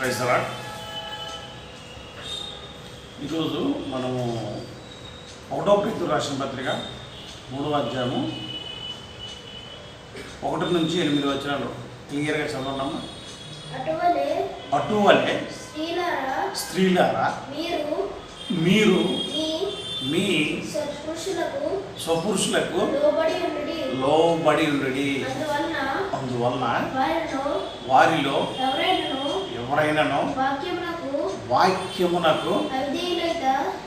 క్రైస్తవ ఈరోజు మనము ఒకటో పేతురు రాసిన పత్రిక మూడవ అధ్యాయము ఒకటి నుంచి ఎనిమిది వచ్చినాలు క్లియర్గా చదవడమ్మా అటువలే అటువలే స్త్రీలారా మీరు మీ స్వపురుషులకు లోబడి ఉండి లోబడి ఉండడి. అందువలన వారిలో వారిలో ఎవరైనాను? వాక్యమునకు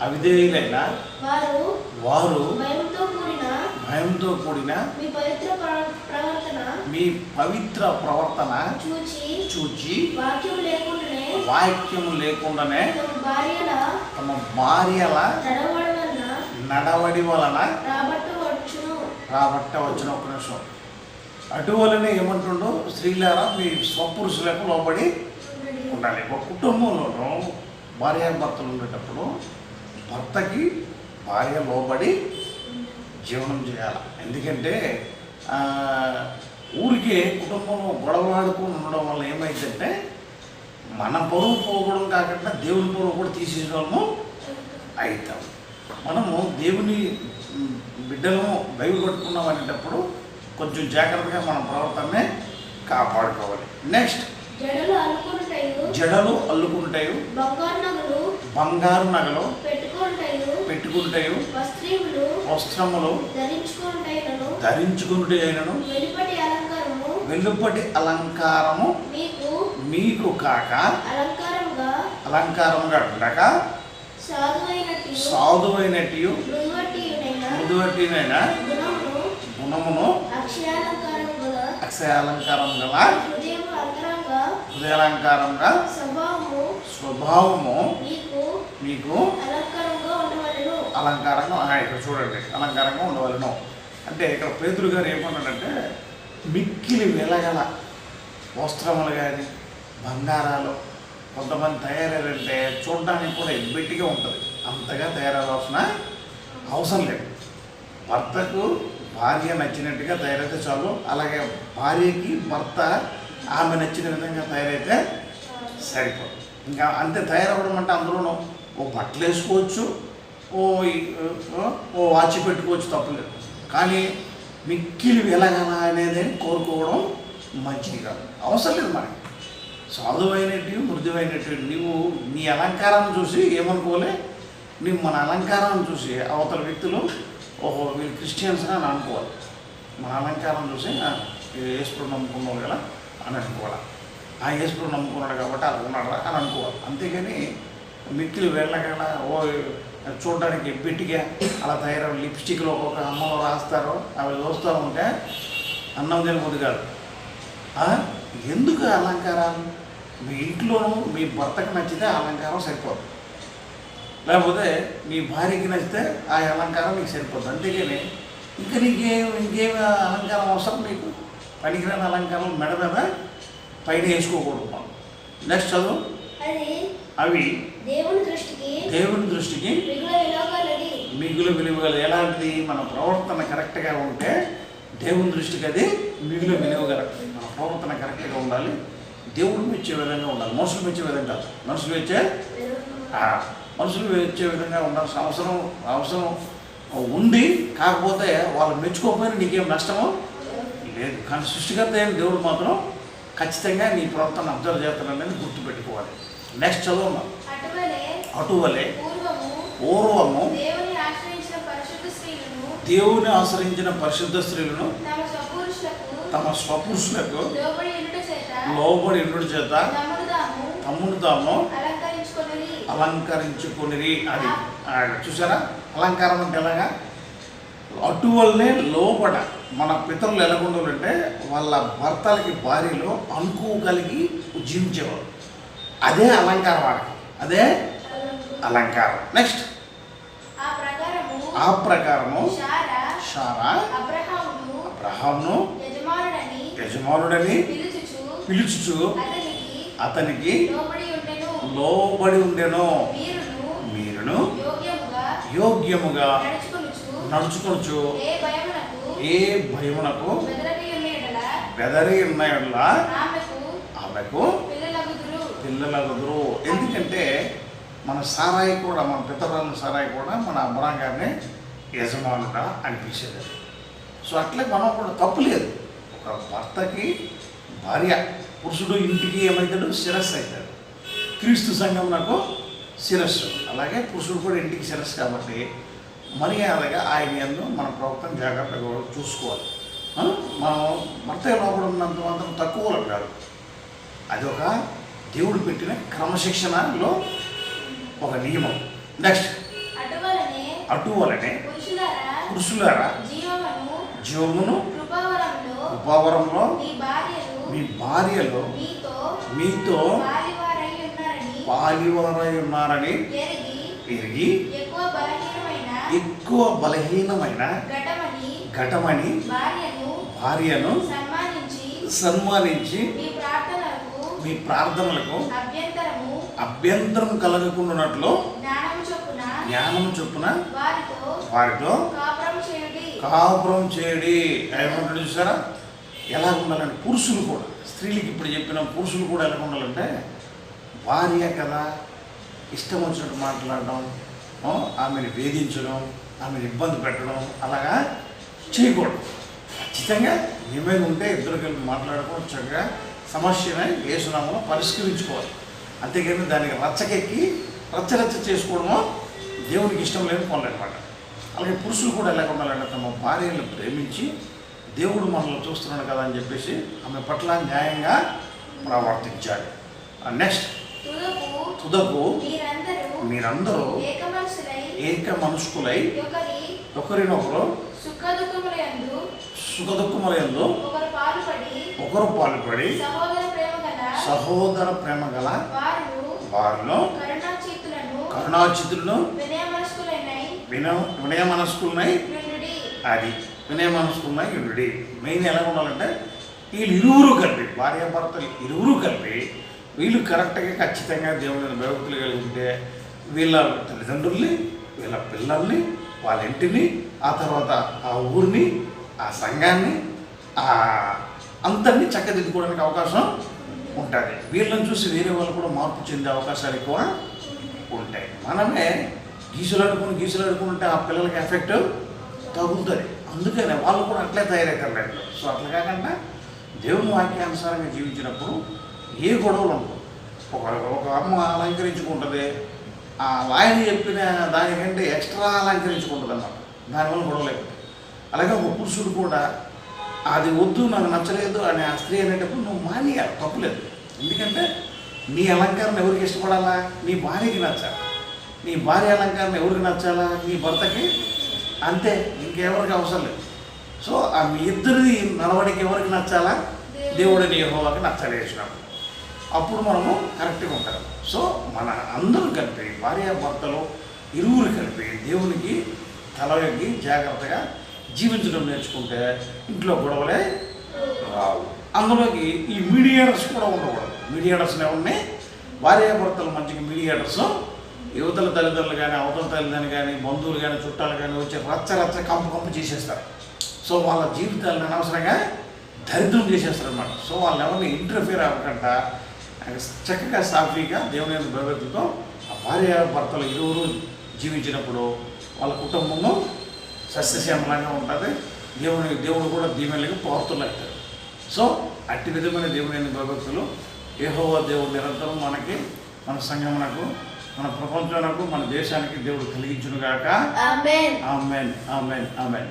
అవిధేయులైన వారు వారు భయంతో కూడిన మీ పవిత్ర ప్ర- ప్రవర్తన చూచి చూచి వాక్యం లేకుండానే వాక్యము లేకుండానే తమ భార్యల నడవడి వలన రాబట్ట వచ్చిన ఒక నిమిషం. అటువలనే ఏమంటుండో స్త్రీలారా మీ స్వపురుషులకు లోబడి ఉండాలి. ఒక కుటుంబంలోనూ భార్యాభర్తలు ఉండేటప్పుడు భర్తకి భార్య లోబడి జీవనం చేయాలి. ఎందుకంటే ఊరికే కుటుంబంలో గొడవలాడుకుని ఉండడం వల్ల ఏమైందంటే మన పొరుగు పోకూడదు కాకుండా దేవుని పొరుగు కూడా తీసేయడము అవుతాం మనము దేవుని బిడ్డలను బయలు పట్టుకున్నాం అనేటప్పుడు కొంచెం జాగ్రత్తగా మన ప్రవర్తనే కాపాడుకోవాలి. నెక్స్ట్. జడలు అల్లుకుంటాయి బంగారు నగలు పెట్టుకుంటాయి వస్త్రములు ధరించుకుంటే అయినను వెలుపటి అలంకారము మీకు కాక అలంకారముగా ఉండక సాధువైనట్టు గుణమును అక్షయాలంకారం గల హృదయాలంకారంగా స్వభావము స్వభావము మీకు అలంకారంగా ఇక్కడ చూడండి అలంకారంగా ఉండవలను. అంటే ఇక్కడ పేదరు గారు ఏమన్నాడంటే మిక్కిలి వెలగల వస్త్రములు కానీ బంగారాలు కొంతమంది తయారయ్యారంటే చూడడానికి కూడా ఎబ్బెట్టిగా ఉంటుంది. అంతగా తయారవలసిన అవసరం లేదు. భర్తకు భార్య నచ్చినట్టుగా తయారైతే చాలు. అలాగే భార్యకి భర్త ఆమె నచ్చిన విధంగా తయారైతే సరిపోదు. ఇంకా అంతే తయారవ్వడం అంటే అందులోనూ ఓ బట్టలు వేసుకోవచ్చు ఓ ఓ- ఓ వాచ్ పెట్టుకోవచ్చు తప్పలేదు. కానీ మిక్కిలి వెలగల అనేది కోరుకోవడం మంచిది కాదు. అవసరం లేదు మనకి సాధువైనట్టు మృదువైనట్టు నువ్వు నీ అలంకారాన్ని చూసి ఏమనుకోలే నువ్వు మన అలంకారాన్ని చూసి అవతల వ్యక్తులు ఓహో వీళ్ళు క్రిస్టియన్స్ అని అనుకోవాలి. మన అలంకారం చూసి "ఆ, ఈ నమ్ముకున్నావు కదా? అని అనుకోవాలి. ఆ యేసుప్రభు నమ్ముకున్నాడు కాబట్టి అలా ఉన్నాడా అని అనుకోవాలి. అంతేగాని మిక్కిలు వెళ్ళగల ఓ చూడడానికి బిట్టిగా అలా తయారవు లిప్స్టిక్లో ఒక్కొక్క అమ్మలో రాస్తారు అవి చూస్తూ ఉంటే అన్నం తినబుద్ధి కాదు. ఎందుకు అలంకారాలు? మీ ఇంట్లోనూ మీ భర్తకు నచ్చితే అలంకారం సరిపోదు. లేకపోతే మీ భార్యకి నచ్చితే ఆ అలంకారం మీకు సరిపోతుంది అంతేగాని ఇంకా నీకేం ఇంకేం అలంకారం అవసరం నీకు? పనికిరాని అలంకారం మెడ మీద పైన వేసుకోకూడదు మనం నెక్స్ట్ చదువు. అవి దేవుని దృష్టికి దేవుని దృష్టికి మిగుల విలువగలది ఎలాంటిది? మన ప్రవర్తన కరెక్ట్గా ఉంటే దేవుని దృష్టికి అది మిగులు విలువగల మన ప్రవర్తన కరెక్ట్గా ఉండాలి. దేవుడు మెచ్చే విధంగా ఉండాలి. మనుషులు మెచ్చే విధంగా కాదు. మనుషులు మెచ్చే ఆ, మనుషులు మెచ్చే విధంగా ఉండాల్సిన అవసరం అవసరం ఉంది కాకపోతే వాళ్ళు మెచ్చుకోకపోయినా నీకేం నష్టమో? లేదు. కానీ సృష్టికర్త అయిన దేవుడు మాత్రం ఖచ్చితంగా నీ ప్రవర్తన అబ్జర్వ్ చేస్తానని గుర్తుపెట్టుకోవాలి. నెక్స్ట్ చదువు అటువలే అటువలే. పూర్వము దేవుని ఆశ్రయించిన పరిశుద్ధ స్త్రీలను తమ స్వపురుషులకు లోబడి ఉండుట చేత లోబడి ఇండు చేత తమను తాము అలంకరించుకొని అది చూసారా అలంకారం అంటే ఎలాగా? అటువల్లే లోపడ మన పితరులు ఎలాగుండాలంటే వాళ్ళ భర్తలకి భార్యలో అనుకో కలిగి జీవించేవారు అదే అలంకారం వాడికి అదే అలంకారం. నెక్స్ట్ ఆ ప్రకారము షారా అబ్రహాంను యజమానుడని పిలుచుచు అతనికి లోబడి ఉండెను. మీరును యోగ్యముగా నడుచుకొనచ్చు ఏ భయమునకు? బెదరి ఉన్నాయల్లా ఆమెకు పిల్లలగుదురు. ఎందుకంటే మన సారాయి కూడా మన పితరాల సారాయి కూడా మన అబ్రాం గారిని యజమానుడా అనిపించేది. సో అట్లే మనం కూడా తప్పు లేదు. ఒక భర్తకి భార్య పురుషుడు ఇంటికి ఏమవుతాడు శిరస్సు అవుతాడు. క్రీస్తు సంఘం నాకు శిరస్సు. అలాగే పురుషుడు కూడా ఇంటికి శిరస్సు కాబట్టి మర్యాదగా ఆయన ఎందు మన ప్రవర్తన జాగ్రత్తగా చూసుకోవాలి? మనం భర్త లోపల ఉన్నంత మాత్రం తక్కువ కాదు. అది ఒక దేవుడు పెట్టిన క్రమశిక్షణలో ఒక నియమం. నెక్స్ట్ అటువలనే పురుషులారా జీవమును ఉపవరంలో మీ భార్యలు మీతో పాలివారై ఉన్నారని ఎరిగి ఎక్కువ బలహీనమైన ఘటమని భార్యను సన్మానించి మీ ప్రార్థనలకు అభ్యంతరం కలగకుండానట్లు చొప్పున జ్ఞానం చొప్పున వారితో కాపురం చేయుడి. ఏమంటాడు చూసారా? ఎలా ఉండాలంటే పురుషులు కూడా స్త్రీలకి ఇప్పుడు చెప్పిన పురుషులు కూడా ఎలా ఉండాలంటే భార్య కదా ఇష్టం వచ్చినట్టు మాట్లాడడం ఆమెను వేధించడం ఆమెను ఇబ్బంది పెట్టడం అలాగా చేయకూడదు. ఖచ్చితంగా ఏమైనా ఉంటే ఇద్దరు కలిపి మాట్లాడుకోవడం చక్కగా సమస్యని వేసునామో పరిష్కరించుకోవాలి. అంతేగాని దానికి రచ్చకెక్కి రచ్చరచ్చ చేసుకోవడమో దేవునికి ఇష్టం లేని పనులు అనమాట అలాగే పురుషులు కూడా ఎలా ఉండాలంటే తమ భార్యలను ప్రేమించి దేవుడు మనల్ని చూస్తున్నాడు కదా అని చెప్పేసి ఆమె పట్ల న్యాయంగా ప్రవర్తించాలి. నెక్స్ట్. తుదకు తుదకు మీరందరూ ఏక మనుష్కులై ఒకరి ఒకరినొకరు సుఖదుఖములందు సుఖదుఖములందు ఒకరు పాలుపడి సహోదర ప్రేమ గల వారిలో కరుణాచితులను వినయ మనస్కులైనై అది వినయ మనస్కులనై ఉండి మెయిన్ ఎలా ఉండాలంటే వీళ్ళు ఇరువురు కలిపి భార్యాభర్తలు ఇరువురు కలిపి వీళ్ళు కరెక్ట్గా ఖచ్చితంగా దేవుని భయభక్తులు కలిగి ఉంటే వీళ్ళ తల్లిదండ్రుల్ని వీళ్ళ పిల్లల్ని వాళ్ళ ఇంటిని ఆ తర్వాత ఆ ఊరిని ఆ సంఘాన్ని ఆ అందరినీ చక్కదిద్దుకోవడానికి అవకాశం ఉంటుంది. వీళ్ళని చూసి వేరే వాళ్ళు కూడా మార్పు చెందే అవకాశాలు ఎక్కువ ఉంటాయి. మనమే గీసులు అడుకుని గీసులు అడుకుంటే ఆ పిల్లలకి ఎఫెక్ట్ తగులుతుంది. అందుకనే వాళ్ళు కూడా అట్లే తయారవుతారు లైఫ్లో. సో అట్లా కాకుండా దేవుని వాక్యానుసారంగా జీవించినప్పుడు ఏ గొడవలు ఉండవు. ఒక ఒక అమ్మ అలంకరించుకుంటుంది ఆయన చెప్పిన దానికంటే ఎక్స్ట్రా అలంకరించుకుంటుంది అన్నమాట దానివల్ల గొడవలు అలాగే ఒక పురుషుడు కూడా అది వద్దు నాకు నచ్చలేదు అని ఆ స్త్రీ అనేటప్పుడు నువ్వు మానేయాలి తప్పులేదు ఎందుకంటే నీ అలంకరణ ఎవరికి ఇష్టపడాలా? నీ భార్యకి నచ్చాలి? నీ భార్య అలంకరణ ఎవరికి నచ్చాలా? నీ భర్తకి అంతే ఇంకెవరికి అవసరం లేదు. సో ఆ మీ ఇద్దరిది నడవడికి ఎవరికి నచ్చాలా? దేవుడిని యెహోవాకి నచ్చాలి అప్పుడు మనము కరెక్ట్గా ఉంటారు సో మన అందరూ కలిపి భార్యాభర్తలు ఇరువురు కలిపి దేవునికి తలవెగ్గి జాగ్రత్తగా జీవించడం నేర్చుకుంటే ఇంట్లో గొడవలే రావు. అందులోకి ఈ మీడియేటర్స్ కూడా ఉండకూడదు. మీడియేటర్స్ ఉన్నాయి. భార్యాభర్తల మంచిగా మీడియేటర్స్ యువతల తల్లిదండ్రులు కానీ అవతల తల్లిదండ్రులు కానీ బంధువులు కానీ చుట్టాలు కానీ వచ్చి రచ్చ రచ్చ కంపు కంపు చేసేస్తారు. సో వాళ్ళ జీవితాలను అనవసరంగా దరిద్రం చేసేస్తారు అనమాట సో వాళ్ళు ఎవరిని ఇంటర్ఫియర్ అవ్వకుండా చక్కగా సాఫీగా దేవుని భగవద్తో ఆ భార్య భర్తలు ఇరువురు జీవించినప్పుడు వాళ్ళ కుటుంబము సస్యశ్యామలంగా ఉంటుంది. దేవుని దేవుడు కూడా దీవెనలకు పవర్తులు అవుతారు సో అట్టి విధమైన దేవుని భగవత్తులు ఏహోవా దేవుడు నిరంతరం మనకి మన సంఘమునకు మన ప్రపంచానికి మన దేశానికి దేవుడు కలిగించును గాక ఆమేన్ ఆమెన్ ఆమెన్ ఆమెన్